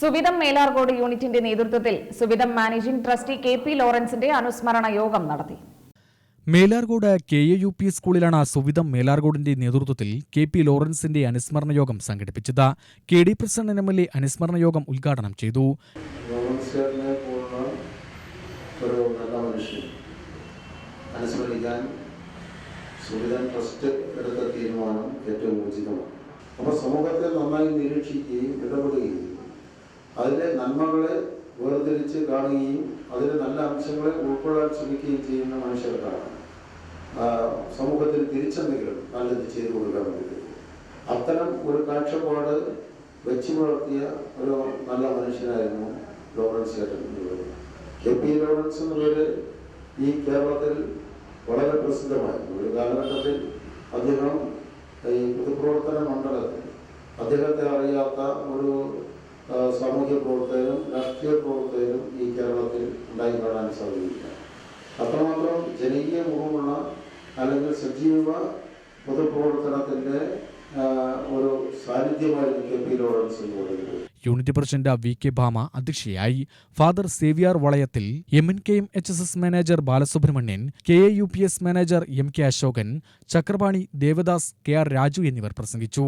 സുവിധം മേലാർകോട് യൂണിറ്റിന്റെ നേതൃത്വത്തിൽ Suvidham managing trustee K P ലോറൻസിന്റെ അനുസ്മരണ യോഗം നടത്തി. Melarkode K A U P സ്കൂളിലാണ് സുവിധം മേലാർകോടിന്റെ നേതൃത്വത്തിൽ കെ പി ലോറൻസിന്റെ അനുസ്മരണ യോഗം സംഘടിപ്പിച്ചത്. K D president M L A അനുസ്മരണ യോഗം ഉദ്ഘാടനം ചെയ്തു. അനുസ്മരിക്കാൻ സുവിധൻ ട്രസ്റ്റ് എടുത്ത തീരുമാനം ഏറ്റവും ഉചിതമാണ്. അപ്പോൾ സമൂഹത്തെ നന്നായി നിരീക്ഷിക്കുകയും ഇടപെടുകയും അതിലെ നന്മകളെ വേർതിരിച്ച് കാണുകയും അതിലെ നല്ല അംശങ്ങളെ ഉൾക്കൊള്ളാൻ ശ്രമിക്കുകയും ചെയ്യുന്ന മനുഷ്യർക്കാണ് സമൂഹത്തിൽ തിരിച്ചെന്തെങ്കിലും നല്ലത് ചെയ്തു കൊടുക്കാൻ വേണ്ടി അത്തരം ഒരു കാഴ്ചപ്പാട് വെച്ചു പുലർത്തിയ ഒരു നല്ല മനുഷ്യനായിരുന്നു ലോറൻസ് ചേട്ടൻ കെ പി ലോറൻസ് എന്നുള്ളത് ഈ കേരളത്തിൽ വളരെ പ്രസിദ്ധമായിരുന്നു. ഒരു കാലഘട്ടത്തിൽ അദ്ദേഹം ഈ പൊതുപ്രവർത്തന മണ്ഡലത്തിൽ അദ്ദേഹത്തെ അറിയാത്ത ഒരു സാമൂഹ്യ പ്രവർത്തകരും രാഷ്ട്രീയ പ്രവർത്തകരും ഈ കേരളത്തിൽ ഉണ്ടായി കാണാൻ സാധിക്കില്ല. അത്രമാത്രം ജനകീയ മുഖമുള്ള അല്ലെങ്കിൽ സജീവ പൊതുപ്രവർത്തനത്തിന്റെ ആ, ഒരു സാന്നിധ്യമായിരുന്നു കെ പി ലോറൻസ് എന്ന് പറയുന്നത്. Unit president V K Bhama അധ്യക്ഷയായി. Father Xavier Valayathil M N K M H S S manager Balasubramanian K A U P S manager M K Ashokan Chakrapani Devadas K R Raju എന്നിവർ പ്രസംഗിച്ചു.